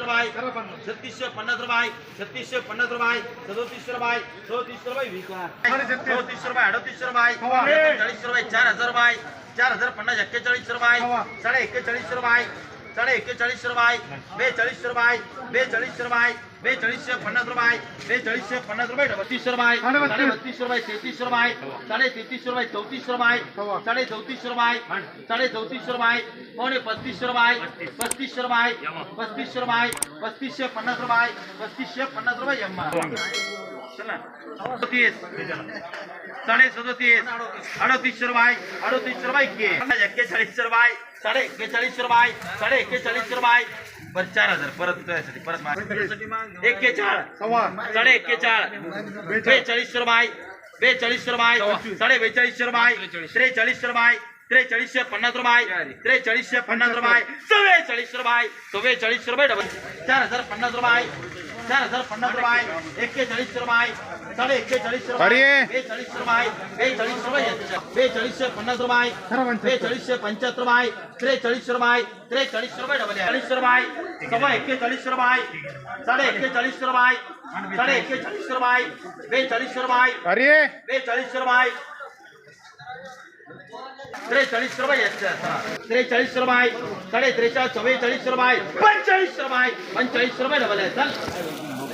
रुपये छत्तीसशे पन्नास रुपये छत्तीसशे पन्नास रुपये सदोतीसशे रुपये चौतीसशे रुपये चौतीसशे रुपये अडतीसशे रुपये चाळीस रुपये चार हजार रुपये चार हजार पन्नास एक्केचाळीस रुपये साडे एक्केचाळीस रुपये साडे एक्केचाळीस रुपये बेचाळीसशे रुपये बेचाळीसशे रुपये बेचाळीसशे पन्नास रुपये बेचाळीसशे पन्नास रुपये बत्तीसशे रुपये साडे बत्तीसशे रुपये तेहतीसशे रुपये साडे तेहतीसशे रुपये चौतीसशे रुपये साडे चौतीसशे रुपये साडे चौतीसशे रुपये पावणे पस्तीसशे रुपये पस्तीसशे रुपये पस्तीसशे रुपये पस्तीसशे पन्नास रुपये पस्तीसशे पन्नास रुपये यम्मा चल ना सदोतीस. साडे सदोतीस. अडतीसशे रुपये अडतीसशे रुपये के. एक्केचाळीसशे रुपये साडे एक्केचाळीसशे रुपये साडे एक्केचाळीसशे रुपये बरं चार हजार. परत तुझ्यासाठी परत एक्केचाळ. साडे एक्केचाळ. बेचाळीसशे रुपये बेचाळीसशे रुपये साडे बेचाळीसशे रुपये त्रेचाळीसशे रुपये त्रेचाळीसशे पन्नास रुपये. त्रेचाळीसशे पन्नास रुपये. चव्वेचाळीस रुपये चव्वेचाळीसशे रुपये डबल चार हजार पन्नास रुपये. चार हजार पन्नास रुपये एक्केचाळीसशे रुपये साडे एक्केचाळीसशे रुपये बेचाळीसशे रुपये बेचाळीसशे रुपये बेचाळीसशे पन्नास रुपये बेचाळीसशे पंच्याहत्तर रुपये त्रेचाळीसशे रुपये त्रेचाळीसशे रुपये डबल चाळीसशे रुपये सव्वा एक्केचाळीसशे रुपये साडे एक्केचाळीसशे रुपये साडे एक्केचाळीसशे रुपये बेचाळीसशे रुपये अरे बेचाळीसशे रुपये त्रेचाळीस रुपये त्रेचाळीस रुपये साडे त्रेचाळीस चव्वेचाळीस रुपये पंचेचाळीस रुपये पंचेचाळीस रुपये डबल आहे. चल.